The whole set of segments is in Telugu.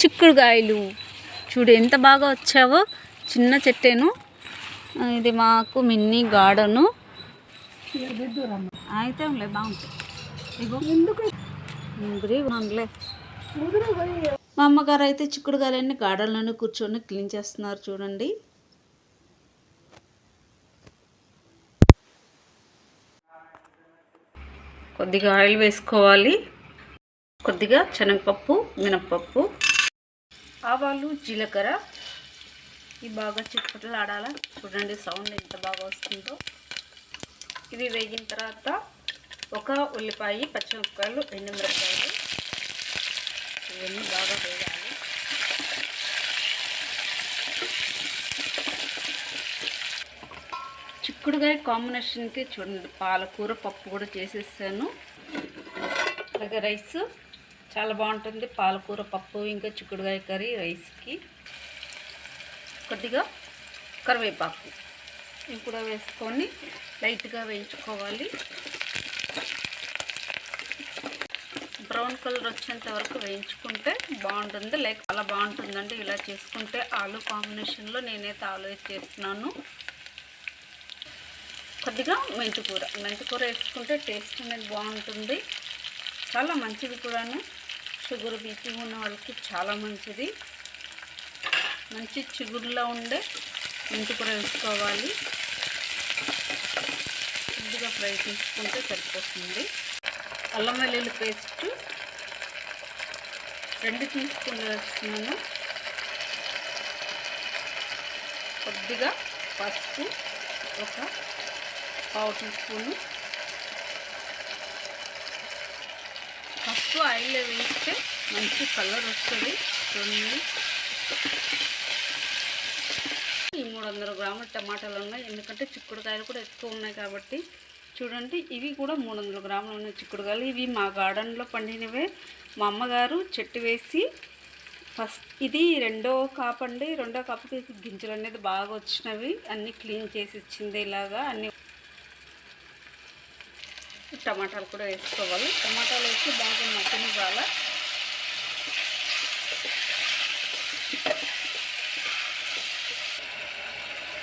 చిక్కుడు కాయలు. చూడు ఎంత బాగా వచ్చావో చిన్న చెట్టేను. ఇది మాకు మిన్నీ గార్డెను. అయితే లే బాగుంటాయి మా అమ్మగారు అయితే చిక్కుడుకాయలన్నీ గార్డెన్లోనే కూర్చొని క్లీన్ చేస్తున్నారు చూడండి. కొద్దిగా ఆయిల్ వేసుకోవాలి. కొద్దిగా శనగపప్పు మినప్పప్పు. ఆవాలు జీలకర్ర. ఇవి బాగా చిట్పుట్లు ఆడాల? చూడండి సౌండ్ ఎంత బాగా వస్తుందో. ఇవి వేగిన తర్వాత ఒక ఉల్లిపాయ పచ్చిమిరపకాయలు ఎండుమిరపకాయలు. ఇవన్నీ బాగా వేయాలి చిక్కుడుకాయ కాంబినేషన్కి చూడండి పాలకూర పప్పు కూడా చేసేసాను. అలాగే రైస్ చాలా బాగుంటుంది. పాలకూర పప్పు ఇంకా చిక్కుడుకాయ కర్రీ రైస్కి కొద్దిగా కరివేపాకు. ఇవి కూడా వేసుకొని లైట్గా వేయించుకోవాలి. బ్రౌన్ కలర్ వచ్చేంత వరకు వేయించుకుంటే బాగుంటుంది. లైక్ చాలా బాగుంటుందండి. ఇలా చేసుకుంటే ఆలు కాంబినేషన్లో నేనైతే ఆలు చేస్తున్నాను. కొద్దిగా మెంతికూర. మెంతికూర వేసుకుంటే టేస్ట్ అనేది బాగుంటుంది. చాలా మంచిది కూడాను. షుగర్ బీపీ ఉన్న వాళ్ళకి చాలా మంచిది. మంచి చిగురులో ఉండే మెంతికూర వేసుకోవాలి. కొద్దిగా ఫ్రై చేసుకుంటే సరిపోతుంది. అల్లం వెల్లుల్లి పేస్ట్ రెండు తీసుకుని వేస్తున్నాను. కొద్దిగా పసుపు ఒక పావు టీ స్పూను. ఎక్కువ ఆయిల్లో వేస్తే మంచి కలర్ వస్తుంది. చూడండి ఈ మూడు వందల గ్రాముల టమాటాలు ఉన్నాయి. ఎందుకంటే చిక్కుడుకాయలు కూడా ఎక్కువ ఉన్నాయి కాబట్టి చూడండి ఇవి కూడా మూడు వందల గ్రాములు ఉన్నాయి చిక్కుడుకాయలు. ఇవి మా గార్డెన్లో పండినవే. మా అమ్మగారు చెట్టు వేసి ఫస్ట్ ఇది రెండో కాపండి. రెండో కాపుకి గింజలు అనేది బాగా వచ్చినవి. అన్నీ క్లీన్ చేసి ఇచ్చింది ఇలాగా. అన్ని టమాటాలు కూడా వేసుకోవాలి. టమాటాలు వేసి బాగా మగ్గనివ్వాలి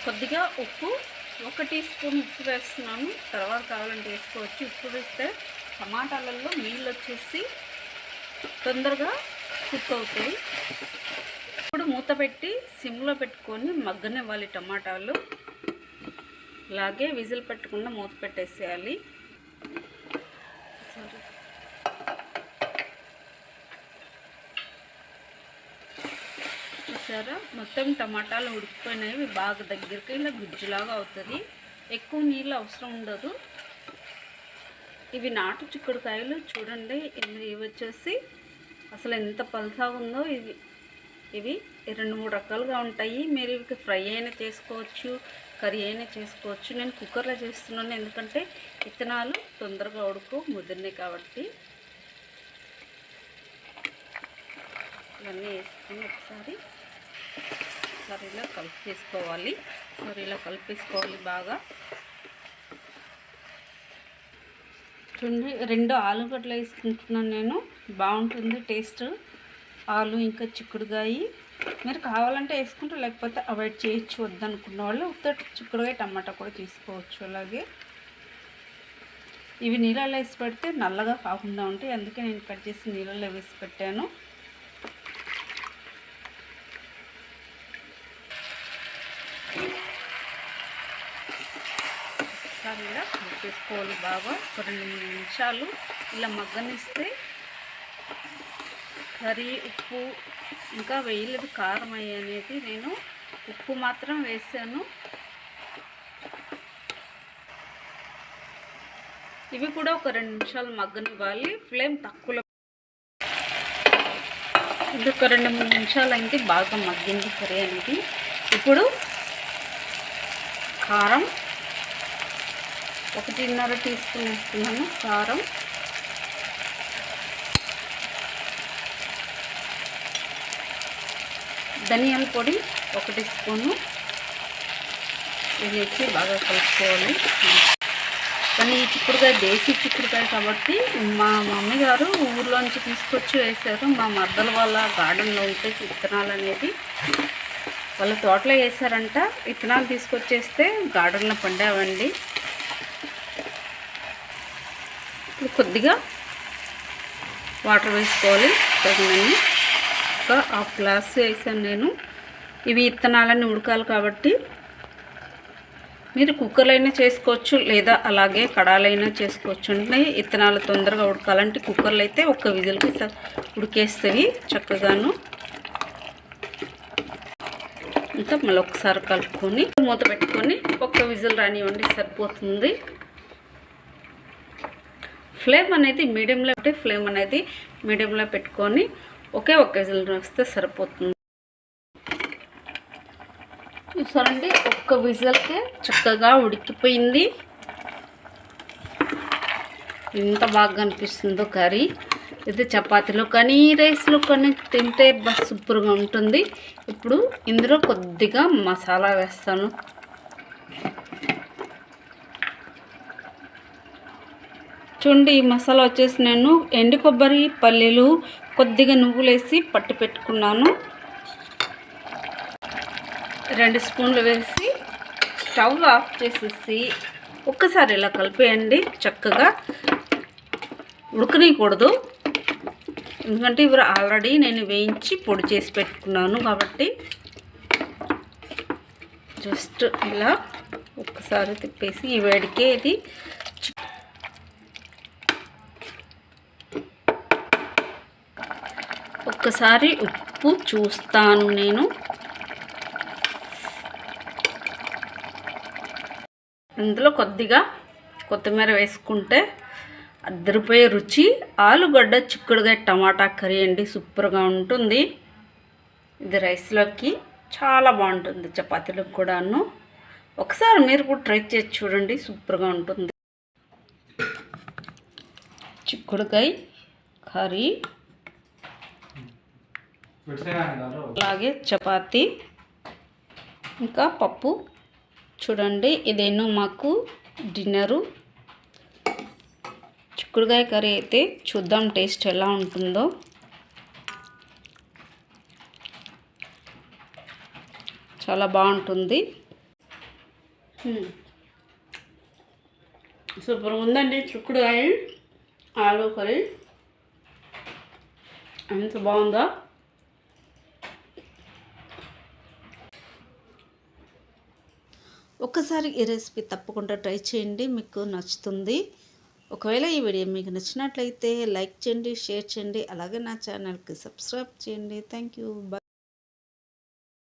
కొద్దిగా ఉప్పు ఒక టీ స్పూన్ ఉప్పు వేస్తున్నాను. తర్వాత కావాలంటే వేసుకోవచ్చు. ఉప్పు వేస్తే టమాటాలలో నీళ్ళు వచ్చేసి తొందరగా కుక్ అవుతాయి. ఇప్పుడు మూత పెట్టి సిమ్లో పెట్టుకొని మగ్గనివ్వాలి టమాటాలు. అలాగే విజిల్ పెట్టకుండా మూత పెట్టేసేయాలి. చూసారా మొత్తం టమాటాలు ఉడికిపోయినాయి. బాగా దగ్గరికి ఇలా గుజ్జులాగా అవుతుంది. ఎక్కువ నీళ్ళు అవసరం ఉండదు. ఇవి నాటు చిక్కుడుకాయలు. చూడండి ఇవి వచ్చేసి అసలు ఎంత పలసాగా ఉందో ఇవి. ఇవి రెండు మూడు రకాలుగా ఉంటాయి. మీరు ఇవి ఫ్రై అయినా చేసుకోవచ్చు కర్రీ అయినా చేసుకోవచ్చు. నేను కుక్కర్లో చేస్తున్నాను. ఎందుకంటే విత్తనాలు తొందరగా ఉడుకు ముదిరినాయి కాబట్టి. ఇవన్నీ వేసుకుని ఒకసారి ఒకసారి ఇలా కలిపేసుకోవాలి. ఒకసారి ఇలా కలిపేసుకోవాలి బాగా. చూడండి రెండు ఆలుగడ్డలు వేసుకుంటున్నాను నేను. బాగుంటుంది టేస్ట్. ఆలు ఇంకా చిక్కుడుకాయ మీరు కావాలంటే వేసుకుంటే లేకపోతే అవాయిడ్ చేయొచ్చు. వద్దనుకున్న వాళ్ళు ఉత్త చిక్కుడుకాయ టమాటా కూడా తీసుకోవచ్చు అలాగే. ఇవి నీళ్ళలో వేసి పెడితే నల్లగా కాకుండా ఉంటాయి. అందుకే నేను కట్ చేసి నీళ్ళలో వేసి పెట్టాను ఒకసారి ఇలా కలిపేసుకోవాలి బాగా. ఒక రెండు మూడు నిమిషాలు ఇలా మగ్గనిస్తే కర్రీ ఉప్పు ఇంకా వేయలేదు. కారం అనేది నేను ఉప్పు మాత్రం వేసాను. ఇవి కూడా ఒక రెండు నిమిషాలు మగ్గనివ్వాలి. ఫ్లేమ్ తక్కువలో ఇది ఒక రెండు మూడు నిమిషాలు అయింది. బాగా మగ్గింది కర్రీ అనేది. ఇప్పుడు కారం ఒకటిన్నర టీ స్పూన్ వేస్తున్నాను కారం. ధనియాల పొడి ఒకటి స్పూను. వేసి బాగా కలుపుకోవాలి. కానీ ఈ చిక్కుడుకాయ దేశీ చిక్కుడుకాయ కాబట్టి మా మమ్మీ గారు ఊర్లోంచి తీసుకొచ్చి వేశారు. మా మద్దల వాళ్ళ గార్డెన్లో ఉంటే విత్తనాలు అనేది వాళ్ళ తోటలో వేసారంట విత్తనాలు తీసుకొచ్చేస్తే గార్డెన్లో పండావండి ఇప్పుడు కొద్దిగా వాటర్ వేసుకోవాలి. తగినన్ని ఒక హాఫ్ గ్లాస్ వేసాను నేను. ఇవి విత్తనాలన్నీ ఉడకాలి కాబట్టి మీరు కుక్కర్లైనా చేసుకోవచ్చు లేదా అలాగే కడాలైనా చేసుకోవచ్చు. అంటే విత్తనాలు తొందరగా ఉడకాలంటే కుక్కర్లు అయితే ఒక్క విజిల్కి స- చక్కగాను. ఇంకా మళ్ళీ ఒకసారి కలుపుకొని మూత పెట్టుకొని ఒక్క విజిల్ రానివ్వండి సరిపోతుంది. ఫ్లేమ్ అనేది మీడియంలో పెట్టి ఫ్లేమ్ అనేది మీడియంలో పెట్టుకొని ఒకే ఒక విజిల్ వస్తే సరిపోతుంది. చూసారండి? ఒక్క విజిల్కే చక్కగా ఉడికిపోయింది. ఎంత బాగా అనిపిస్తుందో కర్రీ. ఇది చపాతీలో కానీ రైస్లో కానీ తింటే బాగా సూపర్గా ఉంటుంది. ఇప్పుడు ఇందులో కొద్దిగా మసాలా వేస్తాను. చూడండి ఈ మసాలా వచ్చేసి నేను ఎండు కొబ్బరి పల్లీలు కొద్దిగా నువ్వులు వేసి పట్టు పెట్టుకున్నాను. రెండు స్పూన్లు వేసి స్టవ్ ఆఫ్ చేసేసి ఒక్కసారి ఇలా కలిపేయండి చక్కగా. ఉడకనీయకూడదు. ఎందుకంటే ఇవి ఆల్రెడీ నేను వేయించి పొడి చేసి పెట్టుకున్నాను కాబట్టి. జస్ట్ ఇలా ఒక్కసారి తిప్పేసి ఈ వేడికే ఇది. ఒక్కసారి ఉప్పు చూస్తాను నేను. ఇందులో కొద్దిగా కొత్తిమీర వేసుకుంటే అద్దరిపోయే రుచి. ఆలుగడ్డ చిక్కుడుగా టమాటా కర్రీ అండి. సూపర్గా ఉంటుంది. ఇది రైస్లోకి చాలా బాగుంటుంది. చపాతీలకు కూడాను. ఒకసారి మీరు కూడా ట్రై చేసి చూడండి. సూపర్గా ఉంటుంది. చిక్కుడుకాయ కర్రీ అలాగే చపాతీ ఇంకా పప్పు. చూడండి ఇదేను మాకు డిన్నరు. చిక్కుడుకాయ కర్రీ అయితే చూద్దాం టేస్ట్ ఎలా ఉంటుందో. చాలా బాగుంటుంది. సూపర్ ఉందండి చిక్కుడుకాయ ఆలు కర్రీ. ఎంత బాగుందా. ఒకసారి ఈ రెసిపీ తప్పకుండా ట్రై చేయండి మీకు నచ్చుతుంది. ఒకవేళ ఈ వీడియో మీకు నచ్చినట్లయితే లైక్ చేయండి షేర్ చేయండి అలాగే నా ఛానల్కి సబ్స్క్రైబ్ చేయండి. Thank you. బాయ్